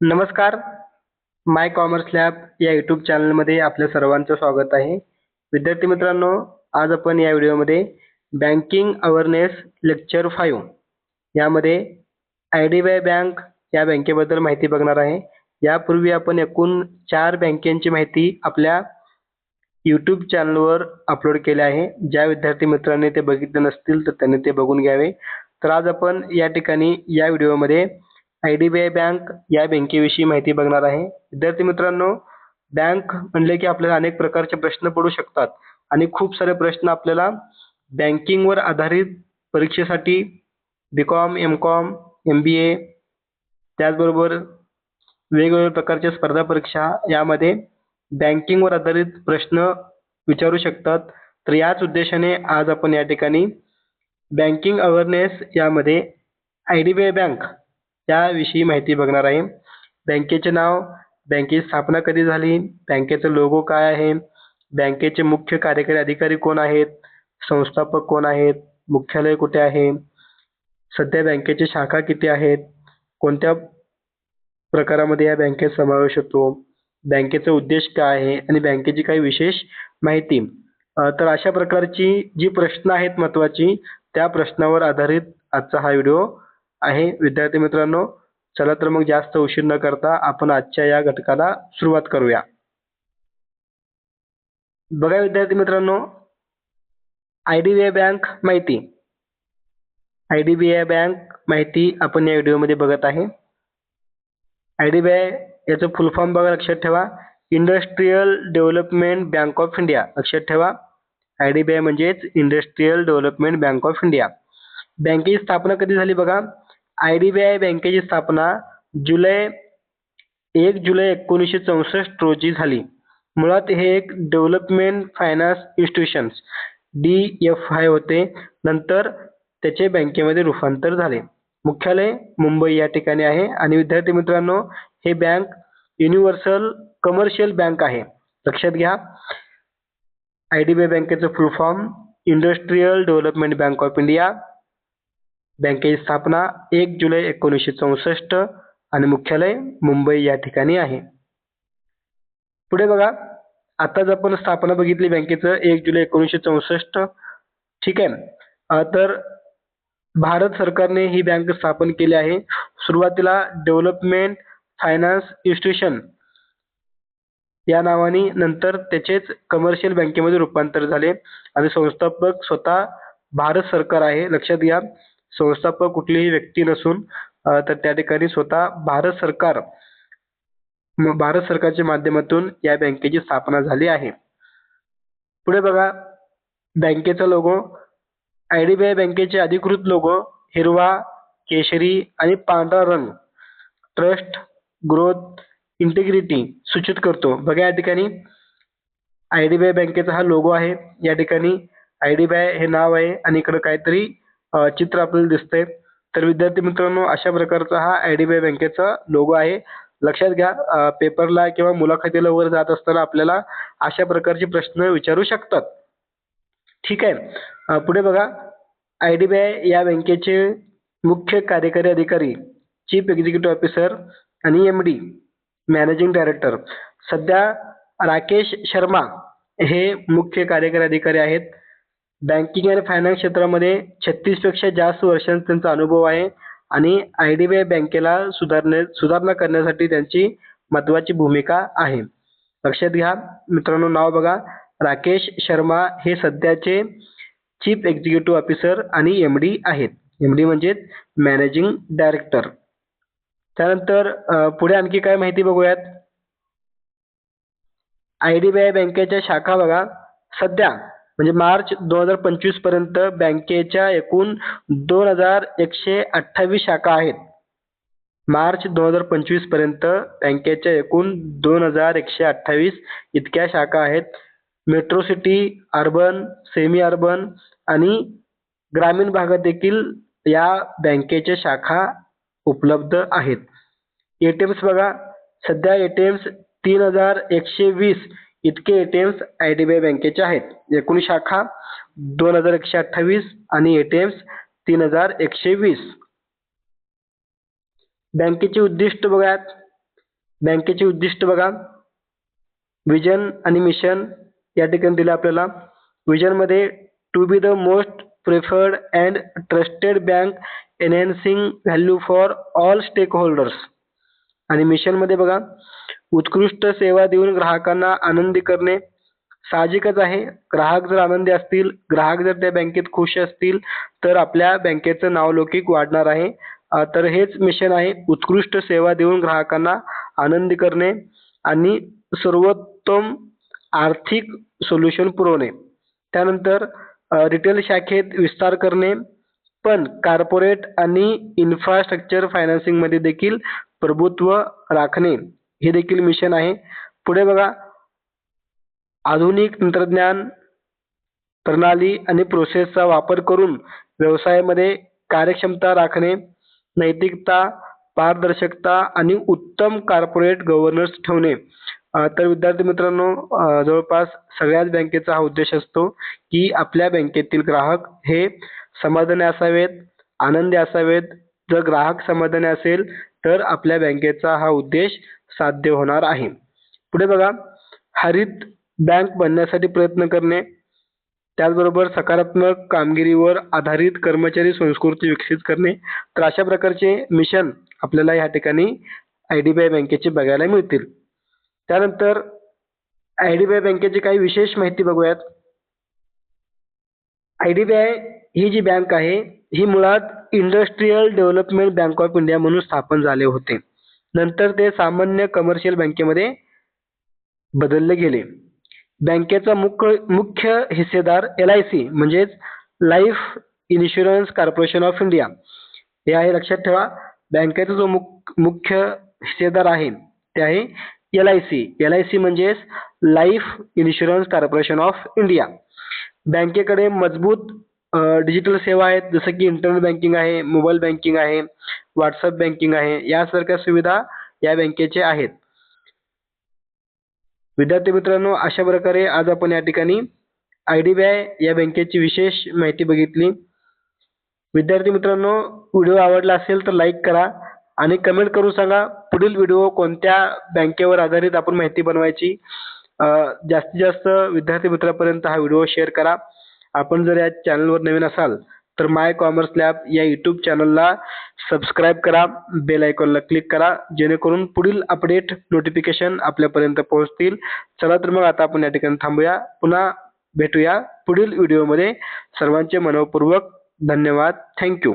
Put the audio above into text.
नमस्कार. My commerce lab या YouTube चॅनलमध्ये आपल्या सर्वांचं स्वागत आहे. विद्यार्थी मित्रांनो आज आपण या व्हिडिओमध्ये बँकिंग अवेअरनेस लेक्चर फाईव्ह यामध्ये I D B I bank या बँकेबद्दल माहिती बघणार आहे. यापूर्वी आपण एकूण चार बँकेची माहिती आपल्या यूट्यूब चॅनलवर अपलोड केले आहे. ज्या विद्यार्थी मित्रांनी ते बघितले नसतील तर त्यांनी ते बघून घ्यावे. तर आज आपण या ठिकाणी या व्हिडिओमध्ये I D B I bank या बँकेविषयी माहिती बघणार आहे. विद्यार्थी मित्रांनो बँक म्हणले की आपल्याला अनेक प्रकारचे प्रश्न पडू शकतात आणि खूप सारे प्रश्न आपल्याला बँकिंगवर आधारित परीक्षेसाठी B com M com M B A त्याचबरोबर वेगवेगळ्या प्रकारच्या स्पर्धा परीक्षा यामध्ये बँकिंगवर आधारित प्रश्न विचारू शकतात. तर याच उद्देशाने आज आपण या ठिकाणी बँकिंग अवेअरनेस यामध्ये I D B I bank त्याविषयी माहिती बघणार आहे. बँकेचे नाव बँकेची स्थापना कधी झाली बँकेचं लोगो काय आहे बँकेचे मुख्य कार्यकारी अधिकारी कोण आहेत संस्थापक कोण आहेत मुख्यालय कुठे आहे सध्या बँकेची शाखा किती आहेत कोणत्या प्रकारामध्ये या बँकेत समावेश होतो बँकेचा उद्देश काय आहे आणि बँकेची काही विशेष माहिती. तर अशा प्रकारची जी प्रश्न आहेत महत्त्वाची त्या प्रश्नावर आधारित आजचा हा व्हिडिओ आहे. विद्यार्थी मित्रांनो चला तर मग जास्त उशीर न करता आपण आजच्या या घटकाला सुरुवात करूया. बघा विद्यार्थी मित्रांनो I D B I bank माहिती. I D B I bank माहिती आपण या व्हिडिओमध्ये बघत आहे. आय डी बी आय याचं फुल फॉर्म बघा लक्षात ठेवा. Industrial development bank of India लक्षात ठेवा. आय डी बी आय म्हणजेच industrial development bank of India. बँकेची स्थापना कधी झाली बघा? आय डी बी आय बँकेची स्थापना जुलै एक जुलै एकोणीसशे चौसष्ट रोजी झाली. मुळात हे एक development finance institutions D F I होते. नंतर त्याचे बँकेमध्ये रूपांतर झाले. मुख्यालय मुंबई या ठिकाणी आहे. आणि विद्यार्थी मित्रांनो हे बँक युनिव्हर्सल कमर्शियल बँक आहे. लक्षात घ्या. आय डी बी आय बँकेचं full form industrial development bank of India. बँकेची स्थापना एक जुलै एकोणीसशे चौसष्ट आणि मुख्यालय मुंबई या ठिकाणी आहे. पुढे बघा आताच आपण स्थापना बघितली बँकेचं एक जुलै एकोणीसशे चौसष्ट. ठीक आहे. तर भारत सरकारने ही बँक स्थापन केली आहे. सुरुवातीला डेव्हलपमेंट फायनान्स इन्स्टिट्यूशन या नावाने नंतर त्याचेच कमर्शियल बँकेमध्ये रूपांतर झाले. आणि संस्थापक स्वतः भारत सरकार आहे. लक्षात घ्या. संस्थापक कुठलीही व्यक्ती नसून तर त्या ठिकाणी स्वतः भारत सरकार भारत सरकारच्या माध्यमातून या बँकेची स्थापना झाली आहे. पुढे बघा बँकेचा logo I D B I बँकेचे अधिकृत लोगो हिरवा केशरी आणि पांढरा रंग ट्रस्ट ग्रोथ इंटिग्रिटी सूचित करतो. बघा या ठिकाणी आय डी बी आय बँकेचा हा लोगो आहे. या ठिकाणी आय डी बी आय हे नाव आहे आणि इकडं काहीतरी चित्र आपल्याला दिसतंय. तर विद्यार्थी मित्रांनो अशा प्रकारचा हा आय डी बी आय बँकेचा लोगो आहे. लक्षात घ्या अ, पेपरला किंवा मुलाखतीला वर जात असताना आपल्याला अशा प्रकारचे प्रश्न विचारू शकतात. ठीक आहे. पुढे बघा. आय डी बी आय या बँकेचे मुख्य कार्यकारी अधिकारी चीफ एक्झिक्युटिव्ह ऑफिसर आणि एम डी मॅनेजिंग डायरेक्टर सध्या राकेश शर्मा हे मुख्य कार्यकारी अधिकारी आहेत. बँकिंग आणि फायनान्स क्षेत्रामध्ये छत्तीसपेक्षा जास्त वर्षांचा त्यांचा अनुभव आहे आणि आय डी बी आय बँकेला सुधारणे सुधारणा करण्यासाठी त्यांची महत्त्वाची भूमिका आहे. लक्षात घ्या मित्रांनो नाव बघा. राकेश शर्मा हे सध्याचे चीफ एक्झिक्युटिव्ह ऑफिसर आणि एम डी आहेत. एम डी म्हणजे मॅनेजिंग डायरेक्टर त्यानंतर पुढे आणखी काय माहिती बघूयात? आय डी बी आय बँकेच्या शाखा बघा. सध्या म्हणजे मार्च दोन हजार पंचवीसपर्यंत बँकेच्या एकूण दोन हजार एकशे अठ्ठावीस शाखा आहेत. मार्च दोन हजार पंचवीसपर्यंत बँकेच्या एकूण दोन हजार एकशे अठ्ठावीस इतक्या शाखा आहेत. Metro city urban semi urban आणि ग्रामीण भागात देखील या बँकेच्या शाखा उपलब्ध आहेत. ए टी एम्स बघा सध्या ए टी एम्स तीन हजार एकशे वीस इतके ATMs I D B I बँकेचे आहेत. एकूण शाखा दोन हजार एकशे अठ्ठावीस आणि एटीएम्स तीन हजार एकशे वीस. बँकेचे उद्दिष्ट बघा. बँकेचे उद्दिष्ट बघा. विजन आणि मिशन या ठिकाणी दिलं आपल्याला. विजनमध्ये to be the most preferred and trusted bank enhancing value for all stakeholders आणि मिशनमध्ये बघा. उत्कृष्ट सेवा देऊन ग्राहकांना आनंदी करणे साहजिकच आहे. ग्राहक जर आनंदी असतील ग्राहक जर त्या बँकेत खुश असतील तर आपल्या बँकेचं नावलौकिक वाढणार आहे. तर हेच मिशन आहे. उत्कृष्ट सेवा देऊन ग्राहकांना आनंदी करणे आणि सर्वोत्तम आर्थिक सोल्युशन पुरवणे. त्यानंतर रिटेल शाखेत विस्तार करणे पण कार्पोरेट आणि इन्फ्रास्ट्रक्चर फायनान्सिंगमध्ये देखील प्रभुत्व राखणे. हे देखील मिशन आहे. पुढे बघा. आधुनिक तंत्रज्ञान प्रणाली आणि प्रोसेसचा वापर करून व्यवसायामध्ये कार्यक्षमता राखणे नैतिकता पारदर्शकता आणि उत्तम कॉर्पोरेट गव्हर्नन्स ठेवणे. तर विद्यार्थी मित्रांनो जवळपास सगळ्याच बँकेचा हा उद्देश असतो की आपल्या बँकेतील ग्राहक हे समाधानी असावेत आनंदी असावेत. जर ग्राहक समाधानी असेल तर आपल्या बँकेचा हा उद्देश साध्य होणार आहे. पुढे बघा हरित बँक बनण्यासाठी प्रयत्न करणे. त्याचबरोबर सकारात्मक कामगिरीवर आधारित कर्मचारी संस्कृती विकसित करणे. तर अशा प्रकारचे मिशन आपल्याला या ठिकाणी आय डी बी आय बँकेचे बघायला मिळतील. त्यानंतर आय डी बी आय बँकेची काही विशेष माहिती बघूयात. आय डी बी आय ही जी बँक आहे ही मुळात industrial development bank of India म्हणून स्थापन झाले होते. नंतर ते सामान्य कमर्शियल बँकेमध्ये बदलले गेले. बँकेचा मुख्य मुख्य हिस्सेदार एल आय सी म्हणजेच life insurance corporation of India हे आहे लक्षात ठेवा. बँकेचा जो मुख मुख्य हिस्सेदार आहे ते आहे L I C L I C म्हणजेच life insurance corporation of India बँकेकडे मजबूत डिजिटल सेवा आहेत. जसं की इंटरनेट बँकिंग आहे मोबाईल बँकिंग आहे. व्हॉट्सअप बँकिंग आहे. यासारख्या सुविधा या बँकेचे आहेत. विद्यार्थी मित्रांनो अशा प्रकारे आज आपण या ठिकाणी आय डी बी आय या बँकेची विशेष माहिती बघितली. विद्यार्थी मित्रांनो व्हिडिओ आवडला असेल तर लाईक करा आणि कमेंट करून सांगा पुढील व्हिडिओ कोणत्या बँकेवर आधारित आपण माहिती बनवायची. जास्तीत जास्त विद्यार्थी मित्रांपर्यंत हा व्हिडिओ शेअर करा. आपण जर या चॅनलवर नवीन असाल तर माय कॉमर्स लॅब या यूट्यूब चॅनलला सबस्क्राईब करा बेल आयकॉनला क्लिक करा जेणेकरून पुढील अपडेट नोटिफिकेशन आपल्यापर्यंत पोहोचतील. चला तर मग आता आपण या ठिकाणी थांबूया. पुन्हा भेटूया पुढील व्हिडिओमध्ये सर्वांचे मनपूर्वक धन्यवाद. थँक्यू